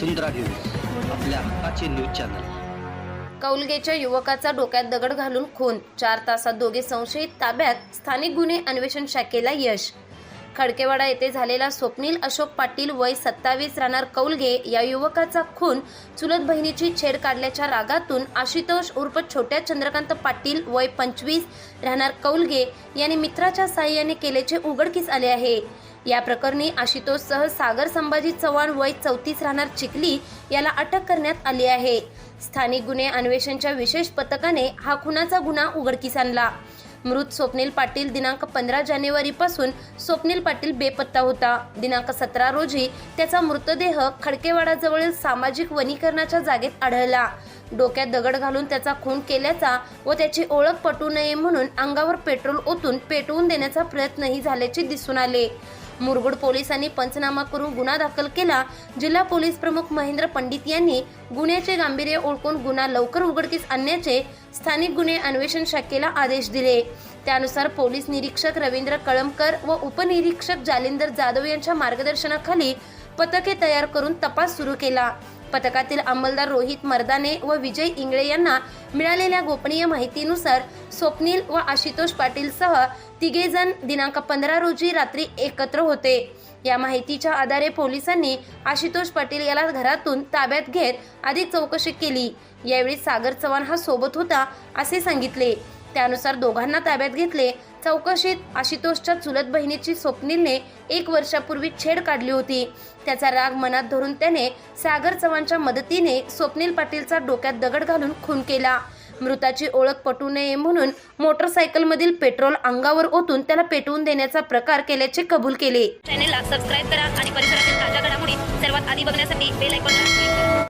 वसुंधरा news आपल्या हक्काचे news channel. कौलगेच्या युवकाचा डोक्यात दगड घालून खून. चार तासात दोघे संशयित ताब्यात स्थानिक गुन्हे अन्वेषण शाखेला यश. खडकेवाडा येथे झालेला स्वप्नील अशोक पाटील वय सत्तावीस राहणार कौलगे या युवकाचा खून चुलत बहिणीची छेड काढल्याच्या रागातून आशुतोष उर्फ छोट्या चंद्रकांत पाटील वय पंचवीस राहणार कौलगे यांनी मित्राच्या साह्याने केल्याचे उघडकीस आले आहे. या प्रकरणी आशुतोषसह सागर संभाजी चव्हाण वय चौतीस राहणार चिखली याला अटक करण्यात आली आहे. स्थानिक गुन्हे अन्वेषणच्या विशेष पथकाने हा खुनाचा गुन्हा उघडकीस आणला. मृत स्वप्नील पाटील दिनांक पंधरा जानेवारीपासून स्वप्नील पाटील बेपत्ता होता. दिनांक सतरा रोजी त्याचा मृतदेह खडकेवाडाजवळील सामाजिक वनीकरणाच्या जागेत आढळला. डोक्यात दगड घालून त्याचा खून केल्याचा व त्याची ओळख पटू नये म्हणून अंगावर पेट्रोल ओतून पेटवून देण्याचा प्रयत्नही झाल्याचे दिसून आले. मुरगुड पोलिसांनी पंचनामा करून गुन्हा दाखल केला. जिल्हा पोलीस प्रमुख महेंद्र पंडित यांनी गुन्ह्याचे गांभीर्य ओळखून गुन्हा लवकर उघडकीस आणण्याचे स्थानिक गुन्हे अन्वेषण शाखेला आदेश दिले. त्यानुसार पोलीस निरीक्षक रवींद्र कळमकर व उपनिरीक्षक जालिंदर जाधव यांच्या मार्गदर्शनाखाली पथके तयार करून तपास सुरू केला. पथकातील अंमलदार रोहित मर्दाने व विजय इंगळे यांना मिळालेल्या गोपनीय माहितीनुसार स्वप्नील व आशुतोष पाटीलसह तिघेजण दिनांक पंधरा रोजी रात्री एकत्र होते. या माहितीच्या आधारे पोलिसांनी आशुतोष पाटील याला घरातून ताब्यात घेत अधिक चौकशी केली. यावेळी सागर चव्हाण हा सोबत होता असे सांगितले. त्यानुसार दोघांना ताब्यात घेतले. चौकशीत आशुतोषच्या चुलत बहिणीची स्वप्नीलने एक वर्षापूर्वी छेड काढली होती. त्याचा राग मनात धरून त्याने सागर चव्हाणच्या मदतीने स्वप्नील पाटीलचा डोक्यात दगड घालून खून केला. मृताची ओळख पटू नये म्हणून मोटरसायकलमधील पेट्रोल अंगावर ओतून त्याला पेटवून देण्याचा प्रकार केल्याचे कबूल केले. चॅनेलला सबस्क्राईब करा आणि परिसरातील ताज्या घडामोडी सर्वात आधी बघण्यासाठी बेल आयकॉनला